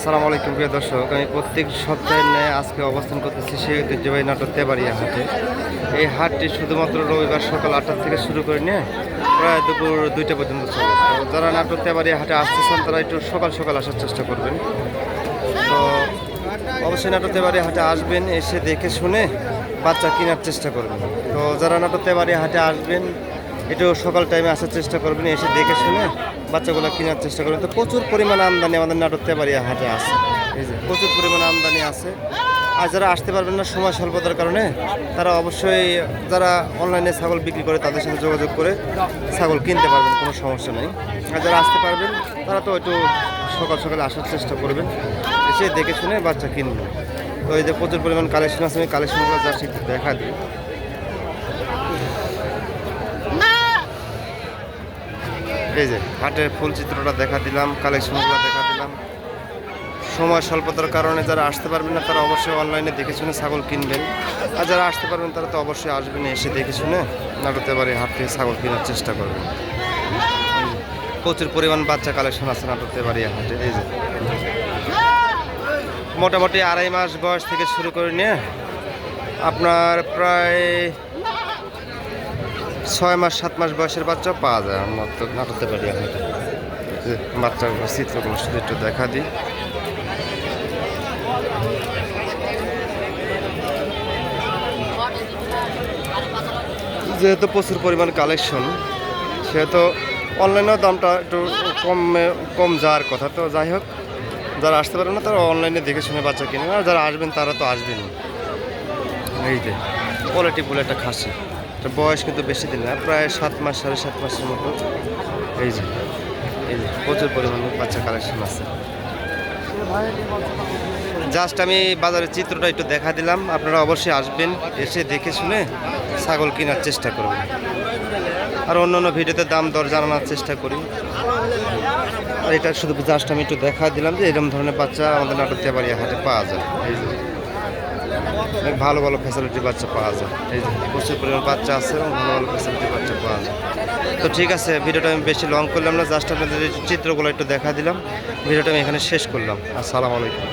আসসালামু আলাইকুম প্রিয় দর্শক, আমি প্রত্যেক সপ্তাহের ন্যায় আজকে অবস্থান করতেছি সেই ঐতিহ্যবাহী নাটক তেবাড়িয়া হাটে। এই হাটটি শুধুমাত্র রবিবার সকাল আটটা থেকে শুরু করে নিয়ে প্রায় দুপুর দুইটা পর্যন্ত চলে। তো যারা নাটক তেবাড়িয়া হাটে আসতেছেন তারা একটু সকাল সকাল আসার চেষ্টা করবেন। তো অবশ্যই নাটক তেবাড়িয়া হাটে আসবেন, এসে দেখে শুনে বাচ্চা কেনার চেষ্টা করবেন। তো যারা নাটক তেবাড়িয়া হাটে আসবেন একটু সকাল টাইমে আসার চেষ্টা করবেন, এসে দেখে শুনে বাচ্চাগুলো কেনার চেষ্টা করবেন। তো প্রচুর পরিমাণ আমদানি আমাদের নাটক তেবাড়িয়া হাটে আছে। এই যে, প্রচুর পরিমাণ আমদানি আছে। আর যারা আসতে পারবেন না সময় স্বল্পতার কারণে, তারা অবশ্যই যারা অনলাইনে ছাগল বিক্রি করে, তাদের সাথে যোগাযোগ করে ছাগল কিনতে পারবেন, কোনো সমস্যা নেই। আর যারা আসতে পারবেন, তারা তো একটু সকাল সকালে আসার চেষ্টা করবেন। এসে দেখে শুনে বাচ্চা কিনবেন। তো এই যে প্রচুর পরিমাণ কালেকশন আছে, আমি কালেকশনগুলো একটু দেখা দিই। এই যে হাটের ফুল চিত্রটা দেখা দিলাম, কালেকশনগুলো দেখা দিলাম। সময় স্বল্পতার কারণে যারা আসতে পারবেন না, তারা অবশ্যই অনলাইনে দেখে শুনে ছাগল কিনবেন। আর যারা আসতে পারবেন, তারা তো অবশ্যই আসবেন, এসে দেখে শুনে নাটকতে পারে হাট থেকে ছাগল কেনার চেষ্টা করবেন। প্রচুর পরিমাণ বাচ্চা কালেকশন আছে নাটকতে পারি হাটে, এই যে। মোটামুটি আড়াই মাস বয়স থেকে শুরু করে নিয়ে আপনার প্রায় ছয় মাস, সাত মাস বয়সের বাচ্চা পাওয়া যায়। আমরা তো নাটকতে পারি যে বাচ্চার চিত্রগুলো শুধু একটু দেখা দিই। যেহেতু প্রচুর পরিমাণ কালেকশন সেহেতু অনলাইনেও দামটা একটু কমে, কম যাওয়ার কথা। তো যাই হোক, যারা আসতে পারেন না, তারা অনলাইনে দেখে শুনে বাচ্চা কিনে আর যারা আসবেন, তারা তো আসবেনই। এই যে কোয়ালিটি বলে একটা খাসি। এটা বয়স কিন্তু বেশি দিন না, প্রায় সাত মাস, সাড়ে সাত মাসের মতো। এই যে এই যে, প্রচুর পরিমাণে বাচ্চা কালেকশন আছে। জাস্ট আমি বাজারের চিত্রটা একটু দেখা দিলাম, আপনারা অবশ্যই আসবেন, এসে দেখে শুনে ছাগল কেনার চেষ্টা করবেন আর অন্য অন্য ভিডিওতে দাম দর জানানোর চেষ্টা করি। আর এটা শুধু জাস্ট আমি একটু দেখা দিলাম যে এরকম ধরনের বাচ্চা আমাদের নাটক তেবাড়িয়া হাটে পাওয়া যায়। অনেক ভালো ভালো ফ্যাসিলিটি বাচ্চা পাওয়া যায়। এই যে প্রচুর পরিমাণ বাচ্চা আছে এবং ভালো ভালো ফ্যাসিলিটি বাচ্চা পাওয়া যায়। তো ঠিক আছে, ভিডিওটা আমি বেশি লং করলাম না জাস্ট আপনাদের চিত্রগুলো একটু দেখা দিলাম। ভিডিওটা আমি এখানে শেষ করলাম। আসসালামু আলাইকুম।